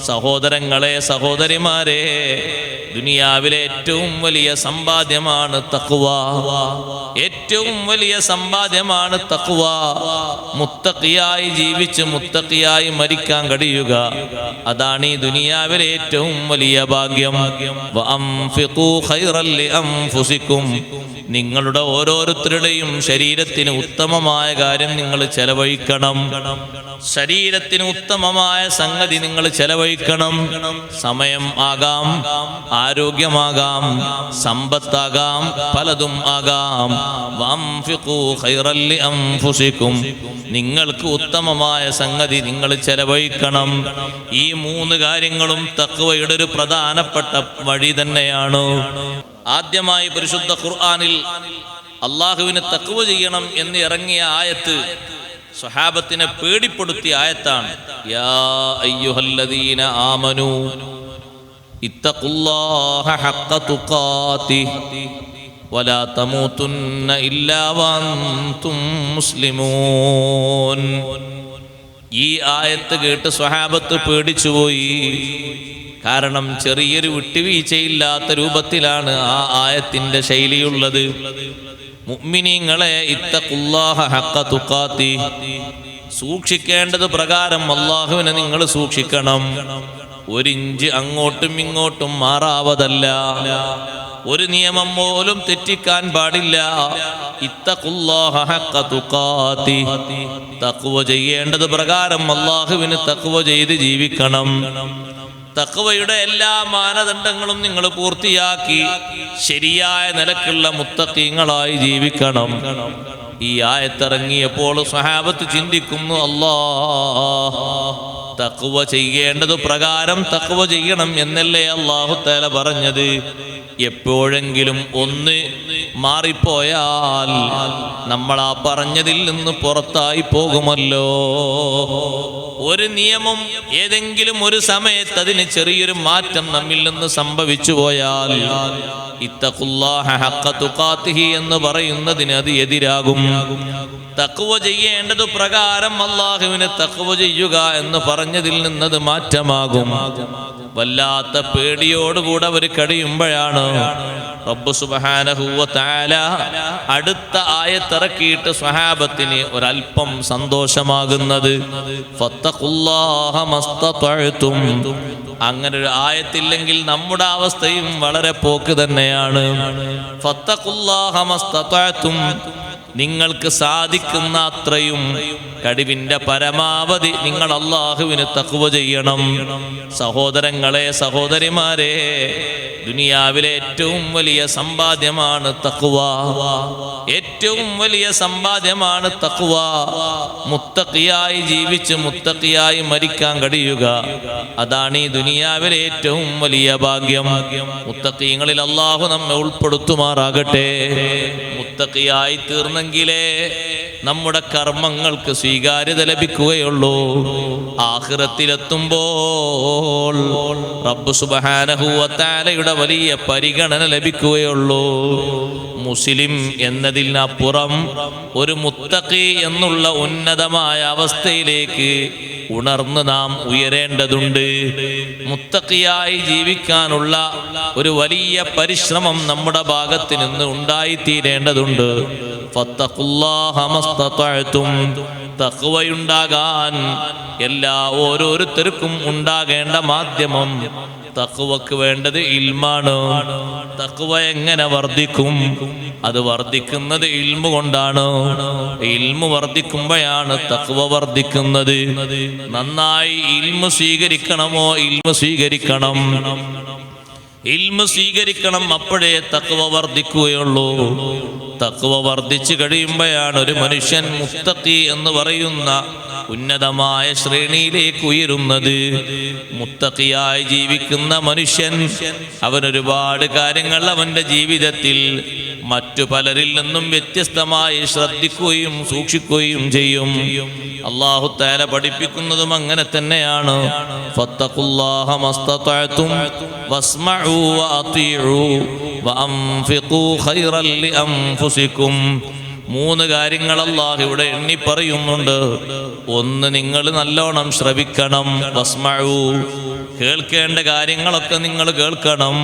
സഹോദരങ്ങളെ സഹോദരിമാരെ ദുനിയാവിലെ ഏറ്റവും വലിയ സമ്പാദ്യമാണ് തക്കുവ ഏറ്റവും വലിയ സമ്പാദ്യമാണ് തക്കുവ മുത്തക്കിയായി ജീവിച്ച് മുത്തക്കിയായി മരിക്കാൻ കഴിയുക. അതാണ് ഈ ദുനിയാവിലെ ഏറ്റവും വലിയ ഭാഗ്യം. നിങ്ങളുടെ ഓരോരുത്തരുടെയും ശരീരത്തിന് ഉത്തമമായ കാര്യം നിങ്ങൾ ചെലവഴിക്കണം. ശരീരത്തിന് ഉത്തമമായ സംഗതി നിങ്ങൾ ചെലവഴിക്കണം. സമയം ആകാം ആരോഗ്യമാകാം സമ്പത്താകാം പലതും ആകാം. നിങ്ങൾക്ക് ഉത്തമമായ സംഗതി നിങ്ങൾ ചെലവഴിക്കണം. ഈ മൂന്ന് കാര്യങ്ങളും തക്വയുടെ ഒരു പ്രധാനപ്പെട്ട വഴി തന്നെയാണ്. ആദ്യമായി പരിശുദ്ധ ഖുർആാനിൽ അള്ളാഹുവിനെ തക്കുവ ചെയ്യണം എന്ന് ഇറങ്ങിയ ആയത്ത് സ്വഹാബത്തിനെ പേടിപ്പെടുത്തിയ ആയത്താണ്. യാ അയ്യുഹല്ലദീന ഇത്തഖുല്ലാഹ വലാ തമൂതുന്ന ഇല്ലാ മുസ്ലിമൂൻ. ഈ ആയത്ത് കേട്ട് സ്വഹാബത്ത് പേടിച്ചുപോയി. കാരണം ചെറിയൊരു വിട്ടുവീഴ്ചയില്ലാത്ത രൂപത്തിലാണ് ആ ആയത്തിന്റെ ശൈലിയുള്ളത്. മുഅ്മിനീങ്ങളെ ഇത്തഖുല്ലാഹ ഹക്ക തുക്കാത്തി സൂക്ഷിക്കേണ്ടത് പ്രകാരം അള്ളാഹുവിനെ നിങ്ങൾ സൂക്ഷിക്കണം. ഒരിഞ്ച് അങ്ങോട്ടും ഇങ്ങോട്ടും മാറാവതല്ല. ഒരു നിയമം പോലും തെറ്റിക്കാൻ പാടില്ല. തക്കുവ ചെയ്യേണ്ടത് പ്രകാരം അള്ളാഹുവിന് തക്കുവ ചെയ്ത് ജീവിക്കണം. തക്വയുടെ എല്ലാ മാനദണ്ഡങ്ങളും നിങ്ങൾ പൂർത്തിയാക്കി ശരിയായ നിലക്കുള്ള മുത്തക്കീങ്ങളായി ജീവിക്കണം. ഈ ആയത്തിറങ്ങിയപ്പോൾ സഹാബത്ത് ചിന്തിക്കുന്നു അല്ലാ തക്കുവ ചെയ്യേണ്ടത് പ്രകാരം തക്കുവ ചെയ്യണം എന്നല്ലേ അള്ളാഹു തല പറഞ്ഞത്? എപ്പോഴെങ്കിലും ഒന്ന് മാറിപ്പോയാൽ നമ്മൾ ആ പറഞ്ഞതിൽ നിന്ന് പുറത്തായി പോകുമല്ലോ. ഒരു നിയമം ഏതെങ്കിലും ഒരു സമയത്ത് അതിന് ചെറിയൊരു മാറ്റം നമ്മിൽ നിന്ന് സംഭവിച്ചു പോയാൽ ഇത്തഖുല്ലാഹ ഹഖ തുഖാത്തിഹി എന്ന് പറയുന്നതിന് അത് എതിരാകും. തഖ്വ ചെയ്യേണ്ടത് പ്രകാരം അള്ളാഹുവിന് തക്കുവ ചെയ്യുക എന്ന് പറഞ്ഞതിൽ നിന്നത് മാറ്റമാകും. വല്ലാത്ത പേടിയോടുകൂടെ അവർ കഴിയുമ്പോഴാണ് റബ്ബ് തആല അടുത്ത ആയത്തിറക്കിയിട്ട് സ്വഹാബത്തിന് ഒരല്പം സന്തോഷമാകുന്നത്. അങ്ങനെ ഒരു ആയത്തില്ലെങ്കിൽ നമ്മുടെ അവസ്ഥയും വളരെ പോക്ക് തന്നെയാണ്. ഫത്തഖുല്ലാഹ മസ്തതഅ്തും. നിങ്ങൾക്ക് സാധിക്കുന്ന അത്രയും കഴിവിന്റെ പരമാവധി നിങ്ങൾ അള്ളാഹുവിന് തക്കുവ ചെയ്യണം. സഹോദരങ്ങളെ സഹോദരിമാരെ ദുനിയാവിലെ ഏറ്റവും വലിയ സമ്പാദ്യമാണ് തക്കുവ ഏറ്റവും വലിയ സമ്പാദ്യമാണ് തക്കുവ മുത്തക്കിയായി ജീവിച്ച് മുത്തക്കിയായി മരിക്കാൻ കഴിയുക. അതാണ് ഈ ദുനിയാവിലെ ഏറ്റവും വലിയ ഭാഗ്യം. മുത്തക്കിയങ്ങളിൽ അള്ളാഹു നമ്മെ ഉൾപ്പെടുത്തുമാറാകട്ടെ. മുത്തക്കിയായി തീർന്നെങ്കിലേ നമ്മുടെ കർമ്മങ്ങൾക്ക് സ്വീകാര്യത ലഭിക്കുകയുള്ളൂ. ആഹ്റത്തിലെത്തുമ്പോൾ റബ്ബ് സുബഹാനഹുവത്താലയുടെ വലിയ പരിഗണന ലഭിക്കുകയുള്ളൂ. മുസ്ലിം എന്നതിനപ്പുറം ഒരു മുത്തക്കി എന്നുള്ള ഉന്നതമായ അവസ്ഥയിലേക്ക് ഉണർന്ന് നാം ഉയരേണ്ടതുണ്ട് മുത്തക്കിയായി ജീവിക്കാനുള്ള ഒരു വലിയ പരിശ്രമം നമ്മുടെ ഭാഗത്ത് നിന്ന് ഉണ്ടായിത്തീരേണ്ടതുണ്ട്. തഖ്വയുണ്ടാകാൻ എല്ലാ ഓരോരുത്തർക്കും ഉണ്ടാകേണ്ട മാധ്യമം തഖ്വക്ക് വേണ്ടത് ഇൽമാണ്. തക്കുവ എങ്ങനെ വർദ്ധിക്കും? അത് വർദ്ധിക്കുന്നത് ഇൽമു കൊണ്ടാണ്. ഇൽമു വർദ്ധിക്കുമ്പോഴാണ് തക്കുവ വർദ്ധിക്കുന്നത്. നന്നായി ഇൽമു സ്വീകരിക്കണമോ? ഇൽമു സ്വീകരിക്കണം. ഇൽമ സ്വീകരിക്കണം അപ്പോഴേ തക്കുവ വർദ്ധിക്കുകയുള്ളൂ. തക്വ വർദ്ധിച്ചു കഴിയുമ്പോഴാണ് ഒരു മനുഷ്യൻ മുത്തക്കി എന്ന് പറയുന്ന ഉന്നതമായ ശ്രേണിയിലേക്ക് ഉയരുന്നത്. മുത്തക്കിയായി ജീവിക്കുന്ന മനുഷ്യൻ അവൻ ഒരുപാട് കാര്യങ്ങൾ അവന്റെ ജീവിതത്തിൽ മറ്റു പലരിൽ നിന്നും വ്യത്യസ്തമായി ശ്രദ്ധിക്കുകയും സൂക്ഷിക്കുകയും ചെയ്യും. അള്ളാഹു താല പഠിപ്പിക്കുന്നതും അങ്ങനെ തന്നെയാണ്. മൂന്ന് കാര്യങ്ങൾ അള്ളാഹ് ഇവിടെ എണ്ണി പറയുന്നുണ്ട്. ഒന്ന് നിങ്ങൾ നല്ലോണം ശ്രവിക്കണം വസ്മഴു കേൾക്കേണ്ട കാര്യങ്ങളൊക്കെ നിങ്ങൾ കേൾക്കണം.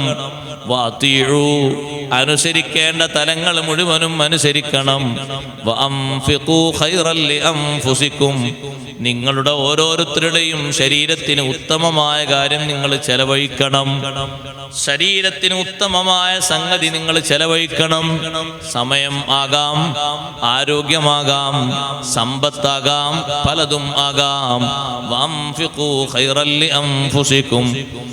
വാത്തിഴു അനുസരിക്കേണ്ട തലങ്ങൾ മുഴുവനും അനുസരിക്കണം. നിങ്ങളുടെ ഓരോരുത്തരുടെയും ശരീരത്തിന് ഉത്തമമായ കാര്യം നിങ്ങൾ ചെലവഴിക്കണം. ശരീരത്തിന് ഉത്തമമായ സംഗതി നിങ്ങൾ ചെലവഴിക്കണം. സമയം ആകാം ആരോഗ്യമാകാം സമ്പത്താകാം പലതും ആകാം.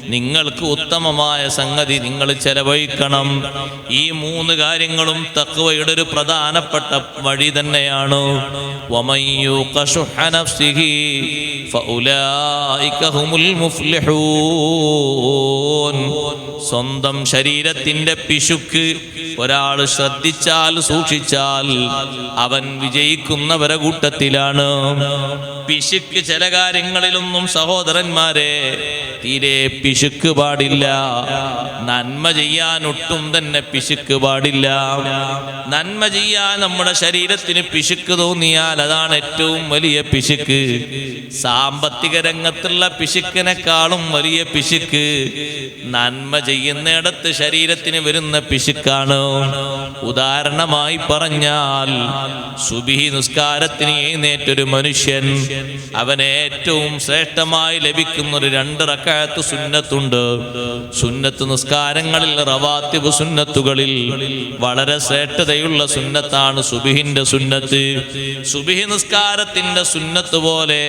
നിങ്ങൾക്ക് ഉത്തമമായ സംഗതി നിങ്ങൾ ചെലവഴിക്കണം. ഈ മൂന്ന് കാര്യങ്ങളും തക്കുവയുടെ ഒരു പ്രധാനപ്പെട്ട വഴി തന്നെയാണ്. സ്വന്തം ശരീരത്തിന്റെ പിശുക്ക് ഒരാൾ ശ്രദ്ധിച്ചാൽ സൂക്ഷിച്ചാൽ അവൻ വിജയിക്കുന്നവരെ കൂട്ടത്തിലാണ്. പിശുക്ക് ചില കാര്യങ്ങളിലൊന്നും സഹോദരന്മാരെ തീരെ പിശുക്ക് പാടില്ല. നന്മ ചെയ്യാൻ ഒട്ടും തന്നെ പിശുക്ക് പാടില്ല. നന്മ ചെയ്യാൻ നമ്മുടെ ശരീരത്തിന് പിശുക്ക് തോന്നിയാൽ അതാണ് ഏറ്റവും വലിയ പിശുക്ക്. സാമ്പത്തിക രംഗത്തുള്ള പിശുക്കിനെക്കാളും വലിയ പിശുക്ക് നന്മ ചെയ്യുന്നിടത്ത് ശരീരത്തിന് വരുന്ന പിശുക്കാണ്. ഉദാഹരണമായി പറഞ്ഞാൽ സുബിഹി നിസ്കാരത്തിന് എഴുന്നേറ്റൊരു മനുഷ്യൻ അവന് ഏറ്റവും ശ്രേഷ്ഠമായി ലഭിക്കുന്ന ഒരു രണ്ട് റക്കായത്ത് സുന്നത്തുണ്ട്. സുന്നത്ത് നിസ്കാരങ്ങളിൽ റവാത്തിബ് സുന്നത്തുകളിൽ വളരെ ശ്രേഷ്ഠതയുള്ള സുന്നത്താണ് സുബിഹിന്റെ സുന്നത്ത്. സുബിഹി നിസ്കാരത്തിന്റെ സുന്നത്ത് പോലെ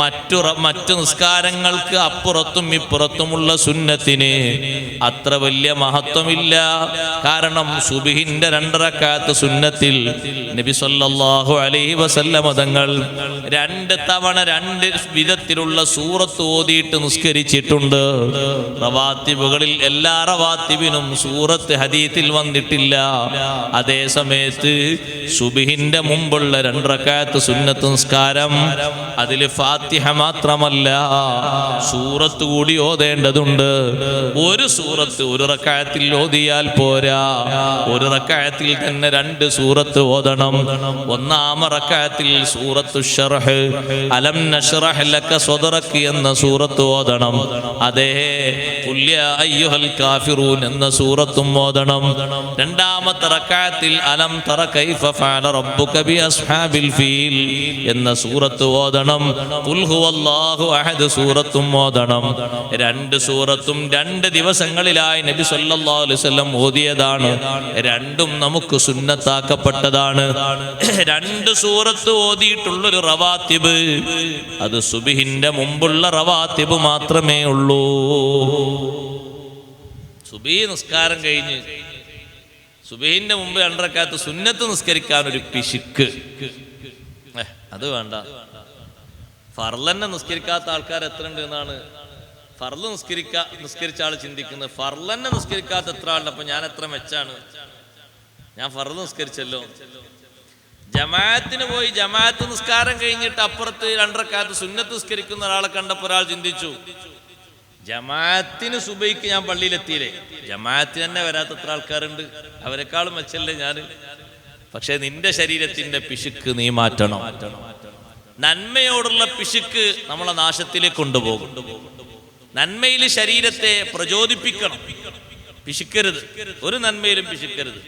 മറ്റു മറ്റു നിസ്കാരങ്ങൾക്ക് അപ്പുറത്തും ഇപ്പുറത്തുമുള്ള സുന്നത്തിന് അത്ര വലിയ മഹത്വമില്ല. കാരണം സുബിഹിന്റെ രണ്ടറക്കാത്ത സുന്നത്തിൽ നബി സല്ലല്ലാഹു അലൈഹി വസല്ലമ തങ്ങൾ രണ്ട് തവണ രണ്ട് വിധത്തിലുള്ള സൂറത്ത് ഓതിയിട്ട് നിസ്കരിച്ചിട്ടുണ്ട് റവാത്തിബുകളിൽ എല്ലാ റവാത്തിബിനും സൂറത്ത് ഹദീത്തിൽ വന്നിട്ടില്ല. അതേ സമയത്ത് സുബിഹിന്റെ മുമ്പുള്ള രണ്ടക്കാലത്ത് സുന്നത്ത് നിസ്കാരം. അതിൽ ഫാത്തിഹ മാത്രമല്ല സൂറത്ത് കൂടി ഓതേണ്ടതുണ്ട്. ഒരു സൂറത്ത് ഒരു റക്കായത്തിൽ ഓതിയാൽ പോരാ. ഒരു റക്കായത്തിൽ തന്നെ രണ്ട് സൂറത്ത് ഓതണം. ഒന്നാമ റക്കായത്തിൽ സൂറത്തു അലം നഷ്റഹ് ലക എന്ന സൂറത്ത് ഓതണം. അതേ. കുല്യ അയ്യുഹൽ കാഫിറൂൻ എന്ന സൂറത്തും ഓതണം. രണ്ടാമത്തെ റക്കാത്തിൽ അലം തറ കൈഫ ഫഅല റബ്ബുക ബി അസ്ഹാബിൽ ഫീൽ എന്ന സൂറത്ത് ഓതണം. ഖുൽ ഹുവല്ലാഹു അഹദ് സൂറത്തും ഓതണം. രണ്ട് സൂറത്തും രണ്ട് ദിവസങ്ങളിലായി നബി സല്ലല്ലാഹു അലൈഹി വസല്ലം ഓതിയതാണ്. രണ്ടും നമുക്ക് സുന്നത്താക്കപ്പെട്ടതാണ്. രണ്ട് സൂറത്ത് ഓതിയിട്ടുള്ളൊരു റവാത്തിബ്. അത് സുബിഹിന്റെ മുമ്പുള്ള റവാത്തിബ് മാത്രമേ ഉള്ളൂ. സുബി നിസ്കാരം കഴിഞ്ഞ് സുബീന്റെ മുമ്പ് രണ്ടരക്കാലത്ത് സുന്നത്ത് നിസ്കരിക്കാൻ ഒരു പിശുക്ക് അത് വേണ്ട. ഫർലന്നെ നിസ്കരിക്കാത്ത ആൾക്കാർ എത്ര ഉണ്ട് എന്നാണ്. ഫർൽ നിസ്കരിക്ക നിസ്കരിച്ച ആൾ ചിന്തിക്കുന്നത്. ഫർലന്നെ നിസ്കരിക്കാത്ത എത്ര ആളുണ്ട്? അപ്പൊ ഞാൻ എത്ര മെച്ചാണ്? ഞാൻ ഫർൽ നിസ്കരിച്ചല്ലോ. ജമാഅത്തിന് പോയി ജമാഅത്ത് നിസ്കാരം കഴിഞ്ഞിട്ട് അപ്പുറത്ത് രണ്ടരക്കാലത്ത് സുന്നത്ത് നിസ്കരിക്കുന്ന ഒരാളെ കണ്ടപ്പോൾ ഒരാൾ ചിന്തിച്ചു ജമാഅത്തിന് സുബൈക്ക് ഞാൻ പള്ളിയിലെത്തിയില്ലേ? ജമാഅത്തിന് തന്നെ വരാത്ത എത്ര ആൾക്കാരുണ്ട്. അവരെക്കാളും മെച്ചല്ലേ ഞാൻ പക്ഷെ നിന്റെ ശരീരത്തിന്റെ പിശുക്ക് നീ മാറ്റണം. നന്മയോടുള്ള പിശുക്ക് നമ്മളെ നാശത്തിലേക്ക് കൊണ്ടുപോകും. നന്മയിൽ ശരീരത്തെ പ്രചോദിപ്പിക്കണം. പിശുക്കരുത്. ഒരു നന്മയിലും പിശുക്കരുത്.